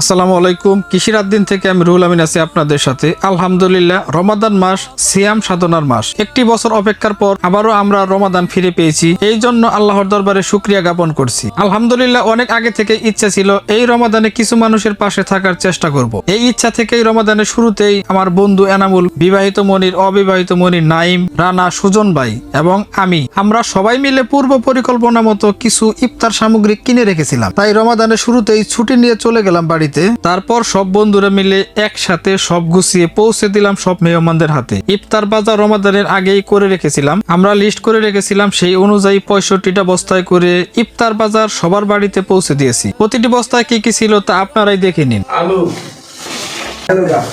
আসসালামু আলাইকুম। কৃষির দিন থেকে আমি রুহুল আমিন আছি আপনাদের সাথে। আলহামদুলিল্লাহ, রমাদান মাস, সিয়াম সাধনার মাস। একটি বছর অপেক্ষার পর আবারও আমরা রমাদান ফিরে পেয়েছি। এই জন্য আল্লাহর দরবারে শুক্রিয়া জ্ঞাপন করছি। আলহামদুলিল্লাহ, অনেক আগে থেকে ইচ্ছা ছিল এই রমাদানে কিছু মানুষের পাশে থাকার চেষ্টা করব। এই ইচ্ছা থেকেই রমাদানের শুরুতেই আমার বন্ধু এনামুল, বিবাহিত মনির, অবিবাহিত মনির নাইম, রানা, সুজন ভাই এবং আমি। আমরা সবাই মিলে পূর্ব পরিকল্পনা মতো কিছু ইফতার সামগ্রী কিনে রেখেছিলাম। তাই রমাদানের শুরুতেই ছুটি নিয়ে চলে গেলাম বাড়িতে। তারপর সব বন্ধুরা মিলে একসাথে সব গুছিয়ে পৌঁছে দিলাম সব মেহমানদের হাতে। ইফতার বাজার রমাদানের আগেই করে রেখেছিলাম। আমরা লিস্ট করে রেখেছিলাম সেই অনুযায়ী পঁয়ষট্টিটা বস্তায় করে ইফতার বাজার সবার বাড়িতে পৌঁছে দিয়েছি। প্রতিটি বস্তায় কি কি ছিল তা আপনারাই দেখে নিন। আলু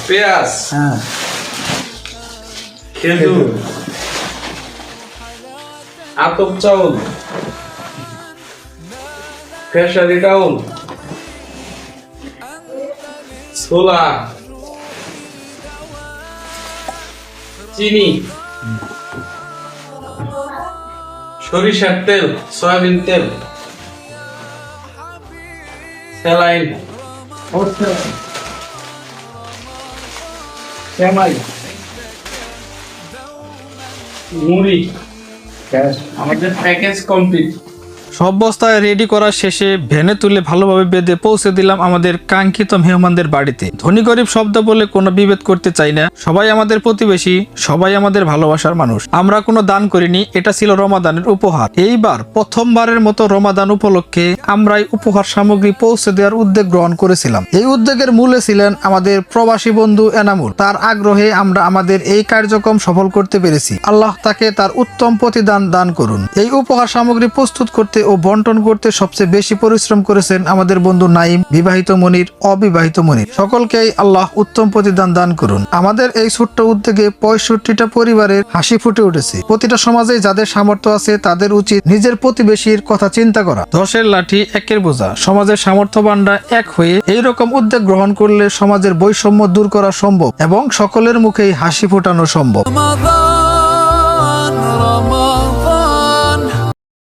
পেঁয়াজ হ্যাঁ। খেজুর আতপ চাউল খেসারি ডাউল ছোলা। চিনি। সরিষার তেল সয়াবিন তেল। স্যালাইন। শ্যামাই মুড়ি। আমাদের প্যাকেজ কমপ্লিট। সব বস্তায় রেডি করা শেষে ভ্যানে তুলে ভালোভাবে বেঁধে পৌঁছে দিলাম আমাদের কাঙ্ক্ষিত মেহমানদের বাড়িতে। ধনী গরিব শব্দ বলে কোনো বিভেদ করতে চাই না। সবাই আমাদের প্রতিবেশী, সবাই আমাদের ভালোবাসার মানুষ। আমরা কোনো দান করিনি, এটা ছিল রমাদানের উপহার। এইবার প্রথমবারের মতো রমাদান উপলক্ষে আমরাই উপহার সামগ্রী পৌঁছে দেওয়ার উদ্যোগ গ্রহণ করেছিলাম। এই উদ্যোগের মূলে ছিলেন আমাদের প্রবাসী বন্ধু এনামুল। তার আগ্রহে আমরা আমাদের এই কার্যক্রম সফল করতে পেরেছি। আল্লাহ তাকে তার উত্তম প্রতিদান দান করুন। এই উপহার সামগ্রী প্রস্তুত করতে ও বন্টন করতে সবচেয়ে বেশি পরিশ্রম করেছেন আমাদের বন্ধু নাইম, বিবাহিত মনির, অবিবাহিত মনির। সকলকেই আল্লাহ উত্তম প্রতিদান দান করুন। আমাদের এই ছোট্ট উদ্যোগে পঁয়ষট্টিটা পরিবারের হাসি ফুটে উঠেছে। প্রতিটা সমাজে যাদের সামর্থ্য আছে, তাদের উচিত নিজের প্রতিবেশীর কথা চিন্তা করা। দশের লাঠি একের বোঝা। সমাজের সামর্থ্যবানরা এক হয়ে এই রকম উদ্যোগ গ্রহণ করলে সমাজের বৈষম্য দূর করা সম্ভব এবং সকলের মুখেই হাসি ফোটানো সম্ভব।